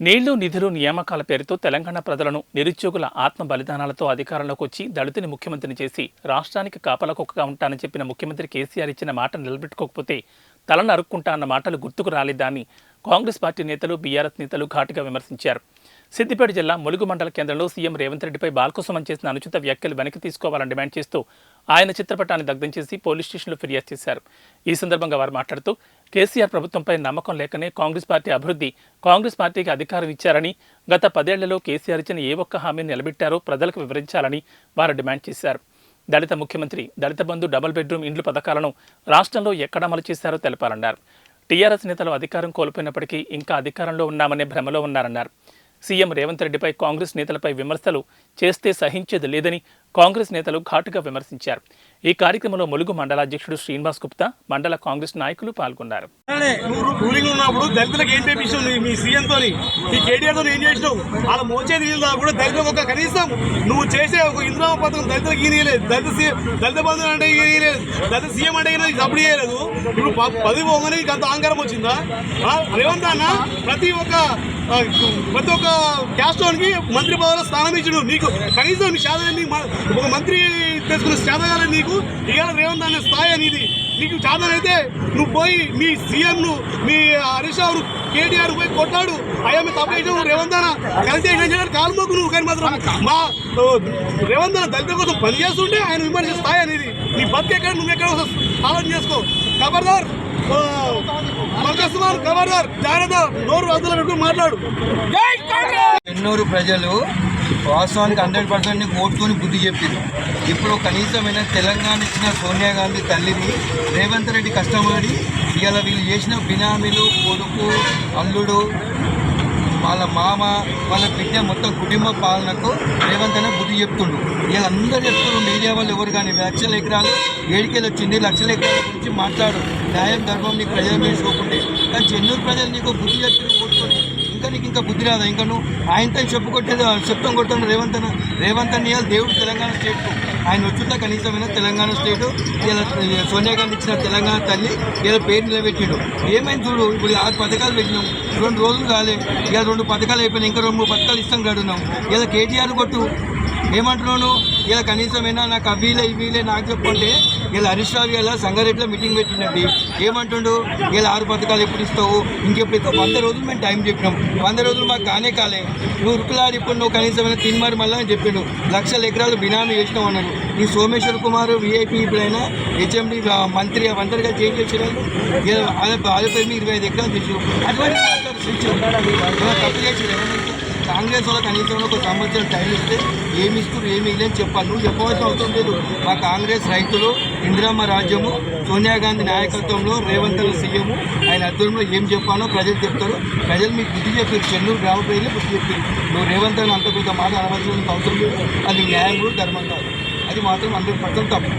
నీళ్ళు నిధులు నియామకాల పేరుతో తెలంగాణ ప్రజలను నిరుద్యోగుల ఆత్మ బలిదానాలతో అధికారంలోకి వచ్చి దళితుని ముఖ్యమంత్రిని చేసి రాష్ట్రానికి కాపలకొక్కగా ఉంటానని చెప్పిన ముఖ్యమంత్రి కేసీఆర్ ఇచ్చిన మాట నిలబెట్టుకోకపోతే తలను అరుక్కుంటా అన్న మాటలు గుర్తుకు రాలేదని కాంగ్రెస్ పార్టీ నేతలు బీఆర్ఎస్ నేతలు ఘాటుగా విమర్శించారు. సిద్దిపేట జిల్లా ములుగు మండల కేంద్రంలో సీఎం రేవంత్ రెడ్డిపై బాల్కోసమం చేసిన అనుచిత వ్యాఖ్యలు వెనక్కి తీసుకోవాలని డిమాండ్ చేస్తూ ఆయన చిత్రపటాన్ని దగ్ధం చేసి పోలీస్ స్టేషన్లో ఫిర్యాదు చేశారు. ఈ సందర్భంగా వారు మాట్లాడుతూ కేసీఆర్ ప్రభుత్వంపై నమ్మకం లేకనే కాంగ్రెస్ పార్టీ అభివృద్ధి కాంగ్రెస్ పార్టీకి అధికారం ఇచ్చారని గత పదేళ్ళలో కేసీఆర్ ఇచ్చిన ఏ ఒక్క హామీని నిలబెట్టారో ప్రజలకు వివరించాలని వారు డిమాండ్ చేశారు. దళిత ముఖ్యమంత్రి దళిత బంధు డబుల్ బెడ్రూమ్ ఇండ్లు పథకాలను రాష్ట్రంలో ఎక్కడ అమలు చేశారో తెలపాలన్నారు. టీఆర్ఎస్ నేతలు అధికారం కోల్పోయినప్పటికీ ఇంకా అధికారంలో ఉన్నామనే భ్రమలో ఉన్నారన్నారు. సీఎం రేవంత్ రెడ్డిపై కాంగ్రెస్ నేతలపై విమర్శలు చేస్తే సహించేది లేదని కాంగ్రెస్ నేతలు ఘాటుగా విమర్శించారు. ఈ కార్యక్రమంలో ములుగు మండలాధ్యక్షుడు శ్రీనివాస్ గుప్తా మండల కాంగ్రెస్ నాయకులు పాల్గొన్నారు. అలానే రూలింగ్ ఉన్నప్పుడు దళితులకు ఏం చేపించావు మీ సీఎం తోని నీ కేటీఆర్తో ఏం చేసినావు? వాళ్ళ మోచే నీళ్ళు కూడా దళితులకు ఒక కనీసం నువ్వు చేసే ఒక ఇంద్రామ పథకం దళితులకు ఈయలేదు దళిత సీఎం దళిత బంధువులు అంటే ఈయలేదు దళిత సీఎం అంటే ఈయన అప్పుడు చేయలేదు ఇప్పుడు పది పోగానే అంత అహంకారం వచ్చిందా? ఆ? రేవంత్ అన్న ప్రతి ఒక్క ప్రతి ఒక్క క్యాస్టోన్కి మంత్రి పదవిలో స్థానం ఇచ్చుడు. నీకు కనీసం నీ శాతం ఒక మంత్రి తెచ్చుకున్న శాతం నీకు. ఇవాళ రేవంత్ అనే స్థాయి అనేది. నీకు చాదన్ అయితే నువ్వు పోయి మీ సీఎం ను మీ హరీష్ రావు కేటీఆర్ పోయి కొట్లాడు. అయ్యా మీ తప్పేసావు రేవంత్ అన్న. కలిసి ఏం చేయాలి? కాలు మొక్కు నువ్వు కానీ మాత్రం. మా రేవంత్ అన్న దళిత కోసం పని చేస్తుంటే ఆయన విమర్శ స్థాయి అనేది. నీ బతికి ఎక్కడ నువ్వు ఎక్కడ? ఆలోచన చేసుకో. ఖబర్దార్ ఖబర్దార్ జాగ్రత్త. నోరు అద్దలు పెట్టుకుని మాట్లాడు. ఎన్నూరు ప్రజలు వాస్తవానికి హండ్రెడ్ పర్సెంట్ ఓటుకొని బుద్ధి చెప్పింది. ఇప్పుడు కనీసమైన తెలంగాణ ఇచ్చిన సోనియా గాంధీ తల్లిని రేవంత్ రెడ్డి కష్టపడి ఇవాళ వీళ్ళు చేసిన బినామీలు కొడుకు అల్లుడు వాళ్ళ మామ వాళ్ళ బిడ్డ మొత్తం కుటుంబ పాలనకు రేవంత్ అనే బుద్ధి చెప్తుండు. ఇలా అందరూ చెప్తున్నారు మీడియా వాళ్ళు ఎవరు కానీ లక్షల ఎకరాలు ఏడికెళ్ళి వచ్చింది లక్షల ఎకరాల గురించి మాట్లాడు. న్యాయం ధర్మం నీకు ప్రజల మీద చూపుకుంటే కానీ చెన్నూరు ప్రజలు నీకు బుద్ధి చెప్తున్నారు ఇంకా నీకు ఇంకా బుద్ధి రాదా? ఇంకా నువ్వు ఆయనతో చెప్పుకొట్టేది చెప్తాం కొట్టాను రేవంత్ అన్న రేవంత్ అని ఇవాళ దేవుడు తెలంగాణ స్టేట్కు ఆయన వచ్చుందా కనీసమైన తెలంగాణ స్టేటు ఇలా సోనియా గాంధీ ఇచ్చిన తెలంగాణ తల్లి ఇలా పేరు నిలబెట్టిండు. ఏమైంది చూడు ఇప్పుడు ఆరు పథకాలు పెట్టినాం. రెండు రోజులు కాలే. ఇక రెండు పథకాలు అయిపోయినాయి. ఇంకా రెండు పథకాలు ఇష్టం గడున్నాం ఇలా కేటీఆర్ కొట్టు. ఏమంటున్నాను ఇలా కనీసమైనా నాకు అవీలే ఇవ్వీలే నాకు చెప్పుకుంటే ఇలా హరీష్ రావు ఇలా సంగారెడ్డిలో మీటింగ్ పెట్టిండండి. ఏమంటుండు? ఇలా ఆరు పథకాలు ఎప్పుడు ఇస్తావు? ఇంకెప్పుడు ఇస్తావు? వంద రోజులు మేము టైం చెప్పినాం. వంద రోజులు మాకు కానే కాలే. నువ్వు ఉరుకులాడి ఇప్పుడు నువ్వు కనీసమైన తిన్మారి మళ్ళీ అని చెప్పిండు. లక్షల ఎకరాలు బినామీ చేసినావు అన్నాడు. ఈ సోమేశ్వర్ కుమార్ విఐపీ ఇప్పుడైనా హెచ్ఎండి మంత్రి మంత్రిగా చేంజ్ చేసినారు ఆదిపల్లి ఇరవై ఐదు ఎకరాలు తెచ్చు అటువంటి తప్పు చేసి కాంగ్రెస్ వాళ్ళ కనీసం ఒక సంవత్సరం టైం ఇస్తే ఏమి ఇస్తారు ఏమి ఇల్లని చెప్పాలి. నువ్వు చెప్పవలసిన అవసరం లేదు. మా కాంగ్రెస్ రైతులు ఇందిరమ్మ రాజ్యము సోనియా గాంధీ నాయకత్వంలో రేవంత్ రెడ్డి సీఎం ఆయన అధ్వర్యంలో ఏం చెప్పాలో ప్రజలు చెప్తారు. ప్రజలు మీకు బుద్ధి చెప్పారు. చెన్నూరు గ్రామ ప్రజలు బుద్ధి చెప్పారు. నువ్వు రేవంత్ రెడ్డి అంత పెద్ద మాట అనవలసిన అవసరం లేదు. అది న్యాయం కూడా ధర్మం కాదు. అది మాత్రం హండ్రెడ్ పర్సెంట్ తప్పు.